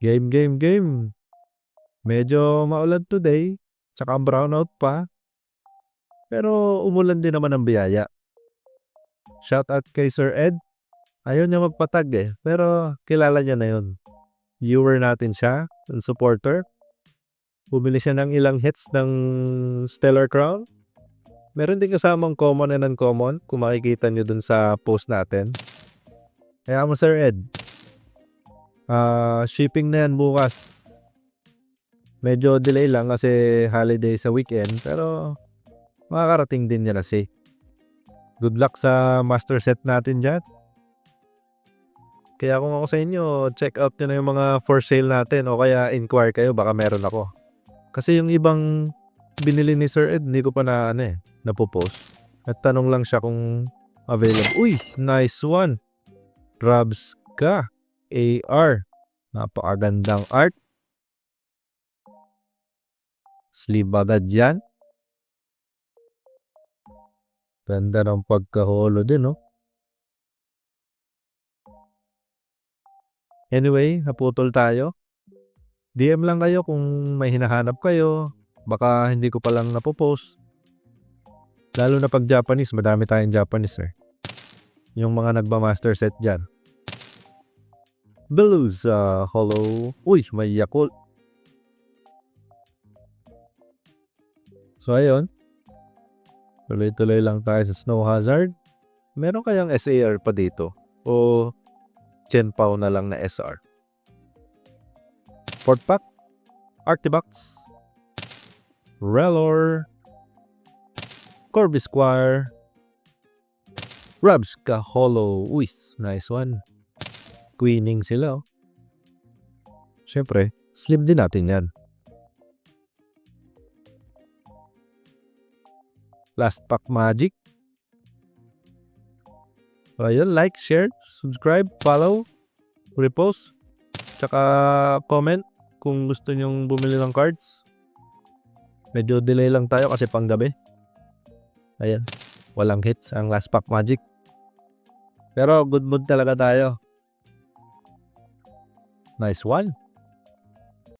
Game, game, game. Medyo maulan today, tsaka brownout pa. Pero umulan din naman ng biyaya. Shoutout kay Sir Ed. Ayaw niya magpatag eh, pero kilala niya na yun. Viewer natin siya, supporter. Bumili siya ng ilang hits ng Stellar Crown. Meron din kasamang common and uncommon kung makikita nyo dun sa post natin. Kaya mo Sir Ed, ah shipping na yan bukas. Medyo delay lang kasi holiday sa weekend pero makakarating din yan kasi. Good luck sa master set natin dyan. Kaya kung ako sa inyo, check out nyo na yung mga for sale natin o kaya inquire kayo baka meron ako. Kasi yung ibang binili ni Sir Ed, hindi ko pa na ano eh, napopost. Nagtanong lang siya kung available. Uy, nice one. Grabs ka. AR. Napakagandang art. Sleeve agad yan. Ganda ng pagkaholo din, no? Anyway, naputol tayo. DM lang kayo kung may hinahanap kayo. Baka hindi ko pa lang napopost. Lalo na pag Japanese, madami tayong Japanese eh. Yung mga nagba-master set dyan. Blues, uh, hollow. Uy, may Yakult. So, ayun. Tuloy-tuloy lang tayo sa Snow Hazard. Meron kayang SAR pa dito? O Chenpao na lang na SR? Fort Pack, Artibox, Relor, Corby Squire, Rabska Hollow. Uy, nice one. Queening sila. Oh. Siyempre, slim din natin yan. Last Pack Magic. Ayun, like, share, subscribe, follow, repost, tsaka comment kung gusto nyong bumili ng cards. Medyo delay lang tayo kasi pang gabi. Ayan, walang hits ang Last Pack Magic. Pero good mood talaga tayo. Nice one.